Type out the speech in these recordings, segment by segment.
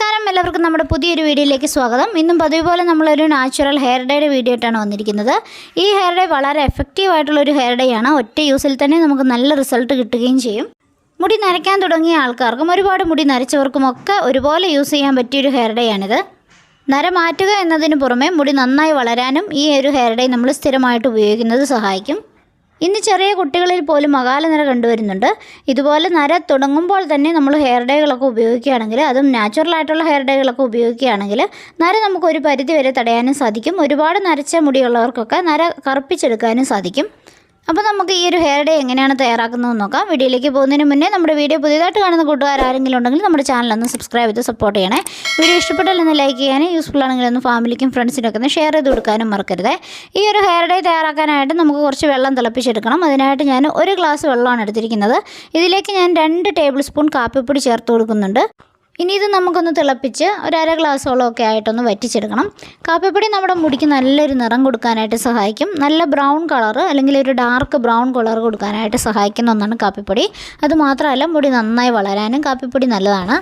നമസ്കാരം. എല്ലാവർക്കും നമ്മുടെ പുതിയൊരു വീഡിയോയിലേക്ക് സ്വാഗതം. ഇന്നും പതിവ് പോലെ നമ്മളൊരു നാച്ചുറൽ ഹെയർ ഡേയുടെ വീഡിയോ ആയിട്ടാണ് വന്നിരിക്കുന്നത്. ഈ ഹെയർ ഡേ വളരെ എഫക്റ്റീവ് ആയിട്ടുള്ള ഒരു ഹെയർ ഡേ ആണ്. ഒറ്റ യൂസിൽ തന്നെ നമുക്ക് നല്ല റിസൾട്ട് കിട്ടുകയും ചെയ്യും. മുടി നരയ്ക്കാൻ തുടങ്ങിയ ആൾക്കാർക്കും ഒരുപാട് മുടി നരച്ചവർക്കും ഒക്കെ ഒരുപോലെ യൂസ് ചെയ്യാൻ പറ്റിയൊരു ഹെയർ ഡേ ആണിത്. നര മാറ്റുക എന്നതിന് പുറമെ മുടി നന്നായി വളരാനും ഈ ഒരു ഹെയർ ഡേ നമ്മൾ സ്ഥിരമായിട്ട് ഉപയോഗിക്കുന്നത് സഹായിക്കും. ഇന്ന് ചെറിയ കുട്ടികളിൽ പോലും അകാല നര കണ്ടുവരുന്നുണ്ട്. ഇതുപോലെ നര തുടങ്ങുമ്പോൾ തന്നെ നമ്മൾ ഹെയർ ഡേകളൊക്കെ ഉപയോഗിക്കുകയാണെങ്കിൽ അതും നാച്ചുറൽ ആയിട്ടുള്ള ഹെയർ ഡേകളൊക്കെ ഉപയോഗിക്കുകയാണെങ്കിൽ നര നമുക്ക് ഒരു പരിധി വരെ തടയാനും സാധിക്കും. ഒരുപാട് നരച്ച മുടിയുള്ളവർക്കൊക്കെ നര കറുപ്പിച്ചെടുക്കാനും സാധിക്കും. അപ്പോൾ നമുക്ക് ഈ ഒരു ഹെയർ ഡേ എങ്ങനെയാണ് തയ്യാറാക്കുന്നതെന്ന് നോക്കാം. വീഡിയോയിലേക്ക് പോകുന്നതിന് മുന്നേ നമ്മുടെ വീഡിയോ പുതിയതായിട്ട് കാണുന്ന കൂട്ടുകാർ ആരെങ്കിലും ഉണ്ടെങ്കിൽ നമ്മുടെ ചാനൽ ഒന്ന് സബ്സ്ക്രൈബ് ചെയ്ത് സപ്പോർട്ട് ചെയ്യണേ. വീഡിയോ ഇഷ്ടപ്പെട്ടാൽ ഒന്ന് ലൈക്ക് ചെയ്യാനും യൂസ്ഫുൾ ആണെങ്കിൽ ഒന്ന് ഫാമിലിക്കും ഫ്രണ്ട്സിനും ഒക്കെ ഒന്ന് ഷെയർ ചെയ്ത് കൊടുക്കാനും മറക്കരുത്. ഈ ഒരു ഹെയർ ഡേ തയ്യാറാക്കാനായിട്ട് നമുക്ക് കുറച്ച് വെള്ളം തിളപ്പിച്ചെടുക്കണം. അതിനായിട്ട് ഞാൻ ഒരു ഗ്ലാസ് വെള്ളമാണ് എടുത്തിരിക്കുന്നത്. ഇതിലേക്ക് ഞാൻ രണ്ട് ടേബിൾ സ്പൂൺ കാപ്പിപ്പൊടി ചേർത്ത് കൊടുക്കുന്നുണ്ട്. ഇനി ഇത് നമുക്കൊന്ന് തിളപ്പിച്ച് ഒരു അര ഗ്ലാസ്സോളം ഒക്കെ ആയിട്ടൊന്ന് വറ്റിച്ചെടുക്കണം. കാപ്പിപ്പൊടി നമ്മുടെ മുടിക്ക് നല്ലൊരു നിറം കൊടുക്കാനായിട്ട് സഹായിക്കും. നല്ല ബ്രൗൺ കളർ അല്ലെങ്കിൽ ഒരു ഡാർക്ക് ബ്രൗൺ കളർ കൊടുക്കാനായിട്ട് സഹായിക്കുന്ന ഒന്നാണ് കാപ്പിപ്പൊടി. അതുമാത്രമല്ല മുടി നന്നായി വളരാനും കാപ്പിപ്പൊടി നല്ലതാണ്.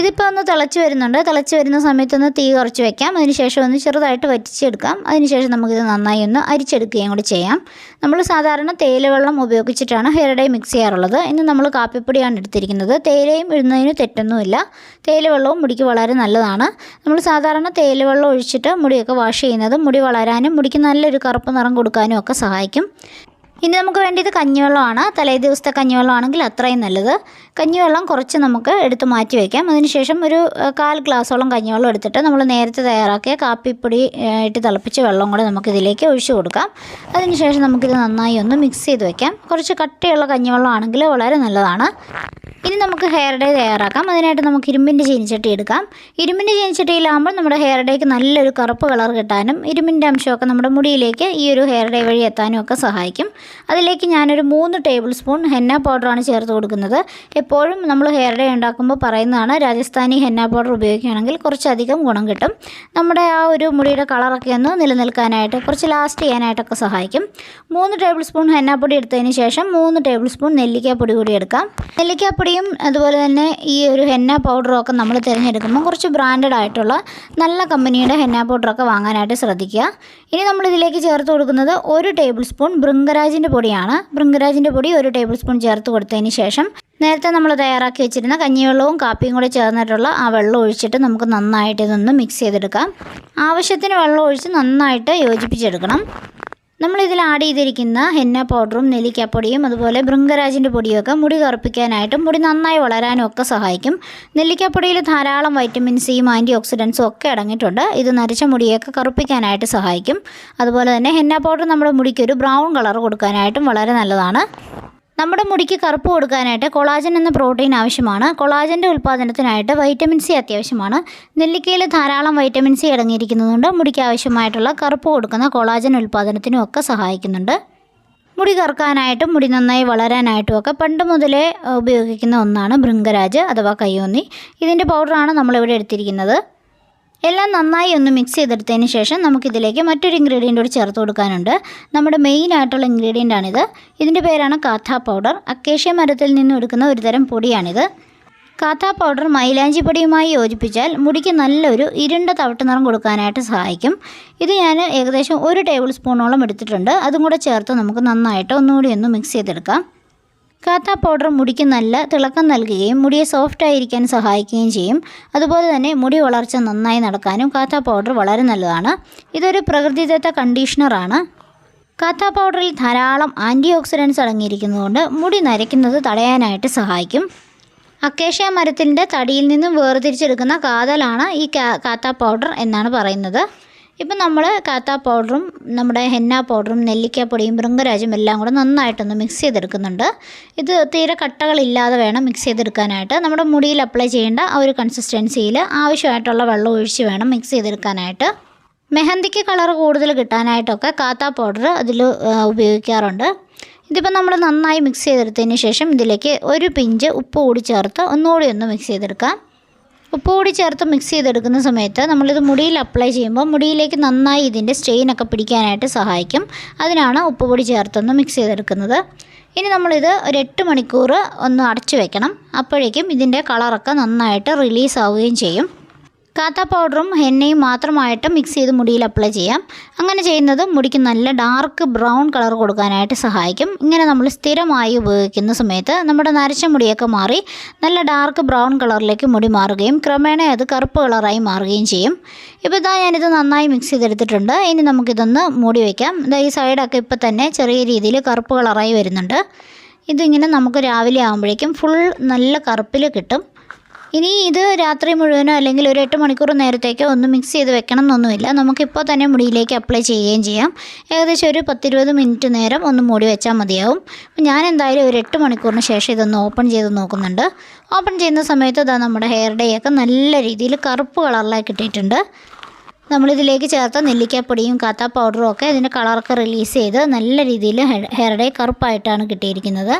ഇതിപ്പോൾ ഒന്ന് തിളച്ച് വരുന്നുണ്ട്. തിളച്ച് വരുന്ന സമയത്തൊന്ന് തീ കുറച്ച് വെക്കാം. അതിനുശേഷം ഒന്ന് ചെറുതായിട്ട് വറ്റിച്ചെടുക്കാം. അതിനുശേഷം നമുക്കിത് നന്നായി ഒന്ന് അരിച്ചെടുക്കുകയും കൂടി ചെയ്യാം. നമ്മൾ സാധാരണ തേയില വെള്ളം ഉപയോഗിച്ചിട്ടാണ് ഹെയർ ഡൈ മിക്സ് ചെയ്യാറുള്ളത്. ഇന്ന് നമ്മൾ കാപ്പിപ്പൊടിയാണ് എടുത്തിരിക്കുന്നത്. തേയിലയും ഇടുന്നതിന് തെറ്റൊന്നുമില്ല. തേയില വെള്ളവും മുടിക്ക് വളരെ നല്ലതാണ്. നമ്മൾ സാധാരണ തേയില വെള്ളം ഒഴിച്ചിട്ട് മുടിയൊക്കെ വാഷ് ചെയ്യുന്നത് മുടി വളരാനും മുടിക്ക് നല്ലൊരു കറുപ്പ് നിറം കൊടുക്കാനും ഒക്കെ സഹായിക്കും. ഇനി നമുക്ക് വേണ്ടിയത് കഞ്ഞിവെള്ളമാണ്. തലേ ദിവസത്തെ കഞ്ഞിവെള്ളമാണെങ്കിൽ അത്രയും നല്ലത്. കഞ്ഞിവെള്ളം കുറച്ച് നമുക്ക് എടുത്ത് മാറ്റി വയ്ക്കാം അതിനുശേഷം ഒരു കാൽ ഗ്ലാസോളം കഞ്ഞിവെള്ളം എടുത്തിട്ട് നമ്മൾ നേരത്തെ തയ്യാറാക്കിയ കാപ്പിപ്പൊടി ഇട്ട് തിളപ്പിച്ച വെള്ളം കൂടെ നമുക്കിതിലേക്ക് ഒഴിച്ചു കൊടുക്കാം. അതിനുശേഷം നമുക്കിത് നന്നായി ഒന്ന് മിക്സ് ചെയ്ത് വയ്ക്കാം കുറച്ച് കട്ടിയുള്ള കഞ്ഞിവെള്ളം ആണെങ്കിൽ വളരെ നല്ലതാണ്. ഇനി നമുക്ക് ഹെയർ ഡേ തയ്യാറാക്കാം. അതിനായിട്ട് നമുക്ക് ഇരുമ്പിന്റെ ചീനിച്ചട്ടി എടുക്കാം. ഇരുമ്പിന്റെ ചീനിച്ചട്ടിയിലാകുമ്പോൾ നമ്മുടെ ഹെയർ ഡേക്ക് നല്ലൊരു കറുപ്പ് കളർ കിട്ടാനും ഇരുമ്പിന്റെ അംശമൊക്കെ നമ്മുടെ മുടിയിലേക്ക് ഈ ഒരു ഹെയർ ഡേ വഴി എത്താനും ഒക്കെ സഹായിക്കും. അതിലേക്ക് ഞാനൊരു മൂന്ന് ടേബിൾ സ്പൂൺ ഹെന്ന പൗഡറാണ് ചേർത്ത് കൊടുക്കുന്നത്. എപ്പോഴും നമ്മൾ ഹെയർ ഡേ ഉണ്ടാക്കുമ്പോൾ പറയുന്നതാണ് രാജസ്ഥാനി ഹെന്ന പൗഡർ ഉപയോഗിക്കുകയാണെങ്കിൽ കുറച്ചധികം ഗുണം കിട്ടും. നമ്മുടെ ആ ഒരു മുടിയുടെ കളറൊക്കെ ഒന്ന് നിലനിൽക്കാനായിട്ട് കുറച്ച് ലാസ്റ്റ് ചെയ്യാനായിട്ടൊക്കെ സഹായിക്കും. മൂന്ന് ടേബിൾ സ്പൂൺ ഹെന്ന പൊടി എടുത്തതിന് ശേഷം മൂന്ന് ടേബിൾ സ്പൂൺ നെല്ലിക്കാപ്പൊടി കൂടി എടുക്കാം. നെല്ലിക്കാപ്പൊടിയും അതുപോലെ തന്നെ ഈ ഒരു ഹെന്ന പൗഡറും ഒക്കെ നമ്മൾ തിരഞ്ഞെടുക്കുമ്പോൾ കുറച്ച് ബ്രാൻഡഡ് ആയിട്ടുള്ള നല്ല കമ്പനിയുടെ ഹെന്ന പൗഡറൊക്കെ വാങ്ങാനായിട്ട് ശ്രദ്ധിക്കുക. ഇനി നമ്മൾ ഇതിലേക്ക് ചേർത്ത് കൊടുക്കുന്നത് ഒരു ടേബിൾ സ്പൂൺ ബൃങ്കരാജിന്റെ പൊടിയാണ്. ബൃങ്കരാജിന്റെ പൊടി ഒരു ടേബിൾ സ്പൂൺ ചേർത്ത് കൊടുത്തതിന് ശേഷം നേരത്തെ നമ്മൾ തയ്യാറാക്കി വെച്ചിരുന്ന കഞ്ഞിവെള്ളവും കാപ്പിയും കൂടി ചേർന്നിട്ടുള്ള ആ വെള്ളം ഒഴിച്ചിട്ട് നമുക്ക് നന്നായിട്ട് ഇതൊന്ന് മിക്സ് ചെയ്തെടുക്കാം. ആവശ്യത്തിന് വെള്ളം ഒഴിച്ച് നന്നായിട്ട് യോജിപ്പിച്ചെടുക്കണം. നമ്മളിതിൽ ആഡ് ചെയ്തിരിക്കുന്ന ഹെന്ന പൗഡറും നെല്ലിക്കാപ്പൊടിയും അതുപോലെ ഭൃംഗരാജിന്റെ പൊടിയൊക്കെ മുടി കറുപ്പിക്കാനായിട്ടും മുടി നന്നായി വളരാനും ഒക്കെ സഹായിക്കും. നെല്ലിക്കപ്പൊടിയിൽ ധാരാളം വൈറ്റമിൻ സിയും ആന്റി ഓക്സിഡൻസും ഒക്കെ അടങ്ങിയിട്ടുണ്ട്. ഇത് നരച്ച മുടിയൊക്കെ കറുപ്പിക്കാനായിട്ട് സഹായിക്കും. അതുപോലെ തന്നെ ഹെന്ന പൗഡർ നമ്മുടെ മുടിക്കൊരു ബ്രൗൺ കളർ കൊടുക്കാനായിട്ടും വളരെ നല്ലതാണ്. നമ്മുടെ മുടിക്ക് കറുപ്പ് കൊടുക്കാനായിട്ട് കൊളാജൻ എന്ന പ്രോട്ടീൻ ആവശ്യമാണ്. കൊളാജന്റെ ഉൽപ്പാദനത്തിനായിട്ട് വൈറ്റമിൻ സി അത്യാവശ്യമാണ്. നെല്ലിക്കയിൽ ധാരാളം വൈറ്റമിൻ സി അടങ്ങിയിരിക്കുന്നതുകൊണ്ട് മുടിക്ക് ആവശ്യമായിട്ടുള്ള കറുപ്പ് കൊടുക്കുന്ന കൊളാജൻ ഉൽപ്പാദനത്തിനും ഒക്കെ സഹായിക്കുന്നുണ്ട്. മുടി കറുക്കാനായിട്ടും മുടി നന്നായി വളരാനായിട്ടും ഒക്കെ പണ്ട് മുതലേ ഉപയോഗിക്കുന്ന ഒന്നാണ് ഭൃംഗരാജ് അഥവാ കയ്യോന്നി. ഇതിന്റെ പൗഡറാണ് നമ്മളിവിടെ എടുത്തിരിക്കുന്നത്. എല്ലാം നന്നായി ഒന്ന് മിക്സ് ചെയ്തെടുത്തതിന് ശേഷം നമുക്കിതിലേക്ക് മറ്റൊരു ഇൻഗ്രീഡിയന്റ് കൂടി ചേർത്ത് കൊടുക്കാനുണ്ട്. നമ്മുടെ മെയിൻ ആയിട്ടുള്ള ഇൻഗ്രീഡിയന്റ് ആണിത്. ഇതിന്റെ പേരാണ് കാഥ പൗഡർ അക്കേഷ്യ മരത്തിൽ നിന്ന് എടുക്കുന്ന ഒരു തരം പൊടിയാണിത്. കാഥ പൗഡർ മൈലാഞ്ചി പൊടിയുമായി യോജിപ്പിച്ചാൽ മുടിക്ക് നല്ലൊരു ഇരുണ്ട തവിട്ട് നിറം കൊടുക്കാനായിട്ട് സഹായിക്കും. ഇത് ഞാൻ ഏകദേശം ഒരു ടേബിൾ സ്പൂണോളം എടുത്തിട്ടുണ്ട്. അതും കൂടെ ചേർത്ത് നമുക്ക് നന്നായിട്ട് ഒന്നുകൂടി ഒന്ന് മിക്സ് ചെയ്തെടുക്കാം. കാത്ത പൗഡർ മുടിക്ക് നല്ല തിളക്കം നൽകുകയും മുടിയെ സോഫ്റ്റ് ആയിരിക്കാൻ സഹായിക്കുകയും ചെയ്യും. അതുപോലെ തന്നെ മുടി വളർച്ച നന്നായി നടക്കാനും കാത്ത പൗഡർ വളരെ നല്ലതാണ്. ഇതൊരു പ്രകൃതിദത്ത കണ്ടീഷണറാണ് കാത്ത പൗഡറിൽ ധാരാളം ആന്റി ഓക്സിഡൻസ് അടങ്ങിയിരിക്കുന്നതുകൊണ്ട് മുടി നരയ്ക്കുന്നത് തടയാനായിട്ട് സഹായിക്കും. അക്കേഷ്യ മരത്തിന്റെ തടിയിൽ നിന്നും വേർതിരിച്ചെടുക്കുന്ന കാതലാണ് ഈ കാത്ത പൗഡർ എന്നാണ് പറയുന്നത്. ഇപ്പം നമ്മൾ കാത്ത പൗഡറും നമ്മുടെ ഹെന്ന പൗഡറും നെല്ലിക്കാപ്പൊടിയും ഭൃംഗരാജും എല്ലാം കൂടെ നന്നായിട്ടൊന്ന് മിക്സ് ചെയ്തെടുക്കുന്നുണ്ട്. ഇത് തീരെ കട്ടകളില്ലാതെ വേണം മിക്സ് ചെയ്തെടുക്കാനായിട്ട്. നമ്മുടെ മുടിയിൽ അപ്ലൈ ചെയ്യേണ്ട ആ ഒരു കൺസിസ്റ്റൻസിയിൽ ആവശ്യമായിട്ടുള്ള വെള്ളം ഒഴിച്ച് വേണം മിക്സ് ചെയ്തെടുക്കാനായിട്ട്. മെഹന്തിക്ക് കളർ കൂടുതൽ കിട്ടാനായിട്ടൊക്കെ കാത്ത പൗഡർ അതിൽ ഉപയോഗിക്കാറുണ്ട്. ഇതിപ്പോൾ നമ്മൾ നന്നായി മിക്സ് ചെയ്തെടുത്തതിന് ശേഷം ഇതിലേക്ക് ഒരു പിഞ്ച് ഉപ്പ് കൂടി ചേർത്ത് ഒന്നുകൂടി ഒന്ന് മിക്സ് ചെയ്തെടുക്കാം. ഉപ്പ് കൂടി ചേർത്ത് മിക്സ് ചെയ്തെടുക്കുന്ന സമയത്ത് നമ്മളിത് മുടിയിൽ അപ്ലൈ ചെയ്യുമ്പോൾ മുടിയിലേക്ക് നന്നായി ഇതിന്റെ സ്ട്രെയിനൊക്കെ പിടിക്കാനായിട്ട് സഹായിക്കും. അതിനാണ് ഉപ്പ് പൊടി ചേർത്തൊന്ന് മിക്സ് ചെയ്തെടുക്കുന്നത്. ഇനി നമ്മളിത് ഒരു എട്ട് മണിക്കൂർ ഒന്ന് അടച്ചു വെക്കണം. അപ്പോഴേക്കും ഇതിന്റെ കളറൊക്കെ നന്നായിട്ട് റിലീസ് ആവുകയും ചെയ്യും. കാത്ത പൗഡറും എണ്ണയും മാത്രമായിട്ട് മിക്സ് ചെയ്ത് മുടിയിൽ അപ്ലൈ ചെയ്യാം. അങ്ങനെ ചെയ്യുന്നത് മുടിക്ക് നല്ല ഡാർക്ക് ബ്രൗൺ കളർ കൊടുക്കാനായിട്ട് സഹായിക്കും. ഇങ്ങനെ നമ്മൾ സ്ഥിരമായി ഉപയോഗിക്കുന്ന സമയത്ത് നമ്മുടെ നരച്ച മുടിയൊക്കെ മാറി നല്ല ഡാർക്ക് ബ്രൗൺ കളറിലേക്ക് മുടി മാറുകയും ക്രമേണ അത് കറുപ്പ് കളറായി മാറുകയും ചെയ്യും. ഇപ്പോൾ ഇതാ ഞാനിത് നന്നായി മിക്സ് ചെയ്തെടുത്തിട്ടുണ്ട്. ഇനി നമുക്കിതൊന്ന് മൂടി വയ്ക്കാം ഇതാ ഈ സൈഡൊക്കെ ഇപ്പോൾ തന്നെ ചെറിയ രീതിയിൽ കറുപ്പ് കളറായി വരുന്നുണ്ട്. ഇതിങ്ങനെ നമുക്ക് രാവിലെ ആകുമ്പോഴേക്കും ഫുൾ നല്ല കറുപ്പിൽ കിട്ടും. ഇനി ഇത് രാത്രി മുഴുവനോ അല്ലെങ്കിൽ ഒരു എട്ട് മണിക്കൂർ നേരത്തേക്കോ ഒന്ന് മിക്സ് ചെയ്ത് വെക്കണം എന്നൊന്നുമില്ല നമുക്കിപ്പോൾ തന്നെ മുടിയിലേക്ക് അപ്ലൈ ചെയ്യുകയും ചെയ്യാം. ഏകദേശം ഒരു പത്തിരുപത് മിനിറ്റ് നേരം ഒന്ന് മൂടി വെച്ചാൽ മതിയാവും. ഞാൻ എന്തായാലും ഒരു എട്ട് മണിക്കൂറിന് ശേഷം ഇതൊന്ന് ഓപ്പൺ ചെയ്ത് നോക്കുന്നുണ്ട്. ഓപ്പൺ ചെയ്യുന്ന സമയത്ത് ഇതാ നമ്മുടെ ഹെയർ ഡേ ഒക്കെ നല്ല രീതിയിൽ കറുപ്പ് കളറിലായി കിട്ടിയിട്ടുണ്ട്. നമ്മളിതിലേക്ക് ചേർത്ത നെല്ലിക്കാപ്പൊടിയും കാത്ത പൗഡറും ഒക്കെ ഇതിന്റെ കളറൊക്കെ റിലീസ് ചെയ്ത് നല്ല രീതിയിൽ ഹെയർ ഡേ കറുപ്പായിട്ടാണ് കിട്ടിയിരിക്കുന്നത്.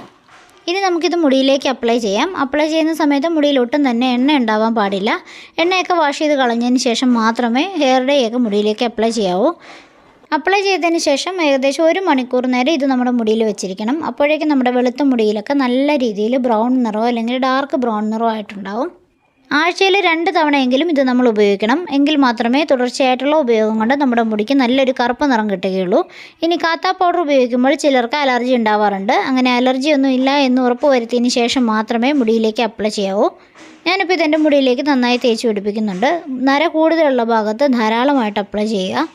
ഇനി നമുക്കിത് മുടിയിലേക്ക് അപ്ലൈ ചെയ്യാം. അപ്ലൈ ചെയ്യുന്ന സമയത്ത് മുടിയിൽ ഒട്ടും തന്നെ എണ്ണ ഉണ്ടാവാൻ പാടില്ല. എണ്ണയൊക്കെ വാഷ് ചെയ്ത് കളഞ്ഞതിന് ശേഷം മാത്രമേ ഹെയർ ഡേ ഒക്കെ മുടിയിലേക്ക് അപ്ലൈ ചെയ്യാവൂ. അപ്ലൈ ചെയ്തതിന് ശേഷം ഏകദേശം ഒരു മണിക്കൂർ നേരം ഇത് നമ്മുടെ മുടിയിൽ വെച്ചിരിക്കണം. അപ്പോഴേക്കും നമ്മുടെ വെളുത്ത മുടിയിലൊക്കെ നല്ല രീതിയിൽ ബ്രൗൺ നിറമോ അല്ലെങ്കിൽ ഡാർക്ക് ബ്രൗൺ നിറമോ ആയിട്ടുണ്ടാവും. ആഴ്ചയിൽ രണ്ട് തവണയെങ്കിലും ഇത് നമ്മൾ ഉപയോഗിക്കണം. എങ്കിൽ മാത്രമേ തുടർച്ചയായിട്ടുള്ള ഉപയോഗം കൊണ്ട് നമ്മുടെ മുടിക്ക് നല്ലൊരു കറുപ്പ് നിറം കിട്ടുകയുള്ളൂ. ഇനി കാത്ത പൗഡർ ഉപയോഗിക്കുമ്പോൾ ചിലർക്ക് അലർജി ഉണ്ടാവാറുണ്ട്. അങ്ങനെ അലർജി ഒന്നും ഇല്ല എന്ന് ഉറപ്പ് വരുത്തിയതിന് ശേഷം മാത്രമേ മുടിയിലേക്ക് അപ്ലൈ ചെയ്യാവൂ. ഞാനിപ്പോൾ ഇതെന്റെ മുടിയിലേക്ക് നന്നായി തേച്ച് പിടിപ്പിക്കുന്നുണ്ട്. നര കൂടുതലുള്ള ഭാഗത്ത് ധാരാളമായിട്ട് അപ്ലൈ ചെയ്യുക.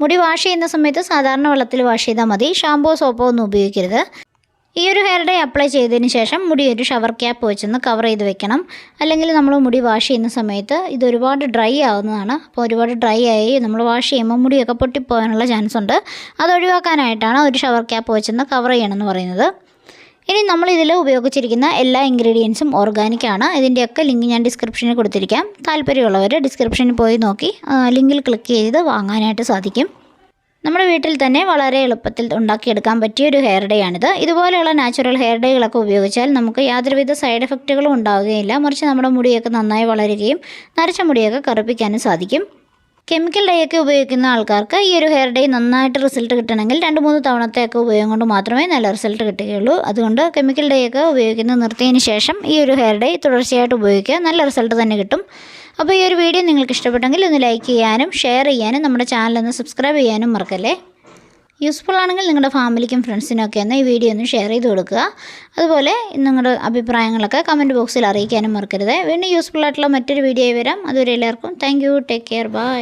മുടി വാഷ് ചെയ്യുന്ന സമയത്ത് സാധാരണ വെള്ളത്തിൽ വാഷ് ചെയ്താൽ മതി. ഷാമ്പോ സോപ്പോ ഒന്നും ഉപയോഗിക്കരുത്. ഈ ഒരു ഹെയർ ഡേ അപ്ലൈ ചെയ്തതിന് ശേഷം മുടി ഒരു ഷവർ ക്യാപ്പ് വെച്ചൊന്ന് കവർ ചെയ്ത് വെക്കണം. അല്ലെങ്കിൽ നമ്മൾ മുടി വാഷ് ചെയ്യുന്ന സമയത്ത് ഇത് ഒരുപാട് ഡ്രൈ ആവുന്നതാണ്. അപ്പോൾ ഒരുപാട് ഡ്രൈ ആയി നമ്മൾ വാഷ് ചെയ്യുമ്പോൾ മുടിയൊക്കെ പൊട്ടിപ്പോകാനുള്ള ചാൻസ് ഉണ്ട്. അത് ഒഴിവാക്കാനായിട്ടാണ് ഒരു ഷവർ ക്യാപ്പ് വെച്ചൊന്ന് കവർ ചെയ്യണമെന്ന് പറയുന്നത്. ഇനി നമ്മൾ ഇതിൽ ഉപയോഗിച്ചിരിക്കുന്ന എല്ലാ ഇൻഗ്രീഡിയൻസും ഓർഗാനിക് ആണ്. ഇതിന്റെയൊക്കെ ലിങ്ക് ഞാൻ ഡിസ്ക്രിപ്ഷനിൽ കൊടുത്തിരിക്കാം. താല്പര്യമുള്ളവർ ഡിസ്ക്രിപ്ഷനിൽ പോയി നോക്കി. ലിങ്കിൽ ക്ലിക്ക് ചെയ്ത് വാങ്ങാനായിട്ട് സാധിക്കും. നമ്മുടെ വീട്ടിൽ തന്നെ വളരെ എളുപ്പത്തിൽ ഉണ്ടാക്കിയെടുക്കാൻ പറ്റിയ ഒരു ഹെയർ ഡേ ആണിത്. ഇതുപോലെയുള്ള നാച്ചുറൽ ഹെയർ ഡേകളൊക്കെ ഉപയോഗിച്ചാൽ നമുക്ക് യാതൊരുവിധ സൈഡ് എഫക്റ്റുകളും ഉണ്ടാവുകയില്ല. മറിച്ച് നമ്മുടെ മുടിയൊക്കെ നന്നായി വളരുകയും നരച്ച മുടിയൊക്കെ കറുപ്പിക്കാനും സാധിക്കും. കെമിക്കൽ ഡേ ഒക്കെ ഉപയോഗിക്കുന്ന ആൾക്കാർക്ക് ഈ ഒരു ഹെയർ ഡേ നന്നായിട്ട് റിസൾട്ട് കിട്ടണമെങ്കിൽ രണ്ട് മൂന്ന് തവണത്തെയൊക്കെ ഉപയോഗം കൊണ്ട് മാത്രമേ നല്ല റിസൾട്ട് കിട്ടുകയുള്ളൂ. അതുകൊണ്ട് കെമിക്കൽ ഡേ ഒക്കെ ഉപയോഗിക്കുന്നത് നിർത്തിയതിന് ശേഷം ഈ ഒരു ഹെയർ ഡേ തുടർച്ചയായിട്ട് ഉപയോഗിക്കുക. നല്ല റിസൾട്ട് തന്നെ കിട്ടും. അപ്പോൾ ഈ ഒരു വീഡിയോ നിങ്ങൾക്ക് ഇഷ്ടപ്പെട്ടെങ്കിൽ ഒന്ന് ലൈക്ക് ചെയ്യാനും ഷെയർ ചെയ്യാനും നമ്മുടെ ചാനൽ ഒന്ന് സബ്സ്ക്രൈബ് ചെയ്യാനും മറക്കല്ലേ? യൂസ്ഫുൾ ആണെങ്കിൽ നിങ്ങളുടെ ഫാമിലിക്കും ഫ്രണ്ട്സിനും ഒക്കെ ഒന്ന് ഈ വീഡിയോ ഒന്ന് ഷെയർ ചെയ്ത് കൊടുക്കുക. അതുപോലെ നിങ്ങളുടെ അഭിപ്രായങ്ങളൊക്കെ കമന്റ് ബോക്സിൽ അറിയിക്കാനും മറക്കരുത്. വീണ്ടും യൂസ്ഫുൾ ആയിട്ടുള്ള മറ്റൊരു വീഡിയോ വരാം. അതുവരെ എല്ലാവർക്കും thank you take care bye